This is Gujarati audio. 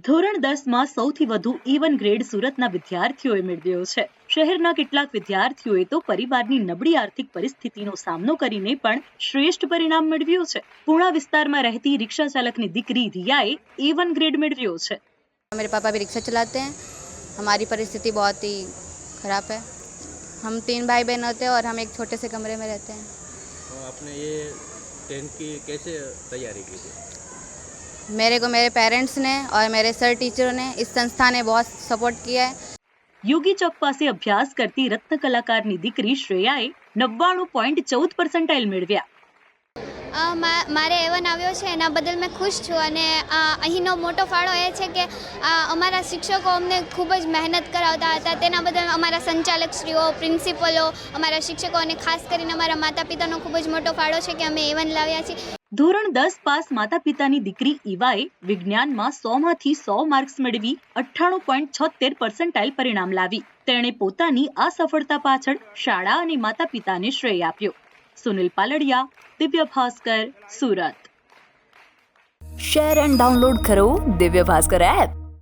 ધોરણ દસમાં સૌથી વધુ ઇવન ગ્રેડ સુરતના વિદ્યાર્થીઓએ મેળવ્યો છે શહેરના કેટલાક વિદ્યાર્થીઓએ તો પરિવારની નબળી આર્થિક પરિસ્થિતિનો સામનો કરીને પણ શ્રેષ્ઠ પરિણામ મેળવ્યું છે પૂર્ણા વિસ્તારમાં રહેતી રિક્ષા ચાલકની દીકરી રિયાએ ઇવન ગ્રેડ મેળવ્યો છે मेरे पापा भी रिक्शा चलाते हैं हमारी परिस्थिति बहुत ही खराब है हम तीन भाई बहन होते हैं और हम एक छोटे से कमरे में रहते हैं और आपने ये टेंथ की कैसे तैयारी की थी मेरे को मेरे पेरेंट्स ने और मेरे सर टीचरों ने इस संस्था ने बहुत सपोर्ट किया है યોગી ચોક પાસે અભ્યાસ કરતી રત્ન કલાકારની દીકરી શ્રેયાએ નવ્વાણું પોઈન્ટ ચૌદ પર્સન્ટાઇલ મેળવ્યા અ, મા- મારે એવન આવ્યો છે એના બદલ મેં ખુશ છું અને અ, અહીંનો મોટો ફાળો એ છે કે અ, અમારા શિક્ષકો અમને ખૂબ જ મહેનત કરાવતા હતા તેના બદલ અમારા સંચાલકશ્રીઓ પ્રિન્સિપલો અમારા શિક્ષકો અને ખાસ કરીને અમારા માતા પિતાનો ખૂબ જ મોટો ફાળો છે કે અમે એવન લાવ્યા છીએ ધોરણ દસ પાસ માતા પિતાની દીકરી ઈવાએ વિજ્ઞાનમાં સો માંથી સો માર્ક્સ મેળવી અઠ્ઠાણું પોઈન્ટ છોતેર પર્સન્ટાઇલ પરિણામ લાવી. તેણે પોતાની આ સફળતા પાછળ શાળા અને માતા પિતાને શ્રેય આપ્યો. Sunil Paldiya, Divya Bhaskar, Surat. Share and download કરો દિવ્ય ભાસ્કર એપ